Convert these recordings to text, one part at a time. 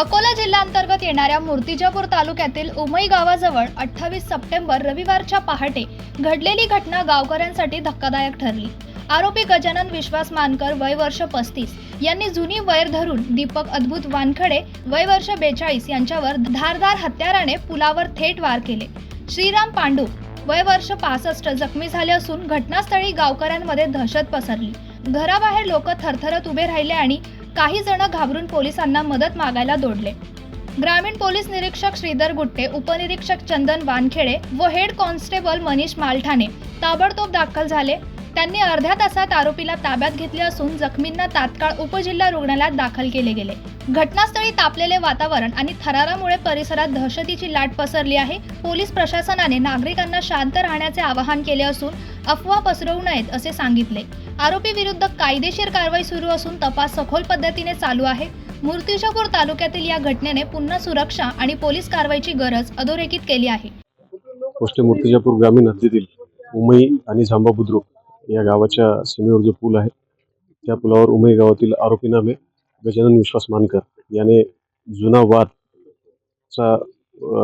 अकोला जिल्ह्याअंतर्गत येणाऱ्या मूर्तिजापूर तालुक्यातील उमई गावाजवळ अठ्ठावीस सप्टेंबर रविवारच्या पहाटे घडलेली घटना गावकऱ्यांसाठी धक्कादायक ठरली. आरोपी गजानन विश्वास मानकर वय वर्ष पस्तीस यांनी जुनी वैर धरून दीपक अद्भुत वानखडे वय वर्ष बेचाळीस यांच्यावर धारदार हत्याराने पुलावर थेट वार केले. श्रीराम पांडू वय वर्ष पासष्ट जखमी झाले असून घटनास्थळी गावकऱ्यांमध्ये दहशत पसरली. घराबाहेर लोक थरथरत उभे राहिले आणि काही जण घाबरून पोलिसांना मदत मागायला दौडले. ग्रामीण पोलीस निरीक्षक श्रीधर गुट्टे उपनिरीक्षक चंदन वानखेडे व हेड कॉन्स्टेबल मनीष मालठाणे ताबडतोब दाखल झाले. त्यांनी अर्ध्या तासात आरोपीला ताब्यात घेतले असून जखमींना तात्काळ उपजिल्हा रुग्णालयात दाखल केले गेले. घटनास्थळी तापलेले वातावरण आणि थरारामुळे परिसरात दहशतीची लाट पसरली आहे. पोलीस प्रशासनाने नागरिकांना शांत राहण्याचे आवाहन केले असून अफवा पसरवू नयेत असे सांगितले. आरोपी विरुद्ध कायदेशीर कारवाई सुरू असून तपास सखोल पद्धतीने चालू आहे. मूर्तिजापूर तालुक्यातील या घटनेने पुन्हा सुरक्षा आणि पोलीस कारवाईची गरज अधोरेखित केली आहे. पोस्टे मूर्तिजापूर ग्रामीण हद्दीतील उमई आणि झांबा बुद्रुक या गावाच्या सीमेवर जो पूल आहे त्या पुलावर उमई गावातील आरोपी नामे गजानन विश्वास मानकर याने जुना वादचा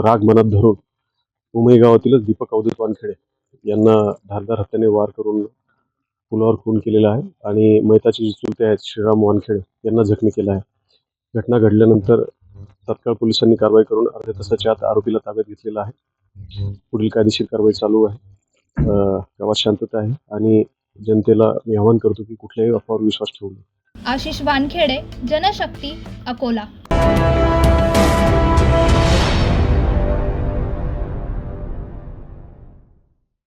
राग मनात धरून उमई गावातीलच दीपक अवधूत वानखेडे यांना धारदार हत्याने वार करून पुलावर खून केलेला आहे आणि मैताचे जे चुलते आहेत श्रीराम वानखेडे यांना जखमी केला आहे. घटना घडल्यानंतर तत्काळ पोलिसांनी कारवाई करून अर्ध्या तासाच्या आत आरोपीला ताब्यात घेतलेला आहे. पुढील कायदेशीर कारवाई चालू आहे. गावात शांतता आहे आणि जनतेला मी आवाहन करतो की कुठल्याही अफवावर विश्वास ठेवू नये. आशिष वानखेडे जनशक्ती अकोला.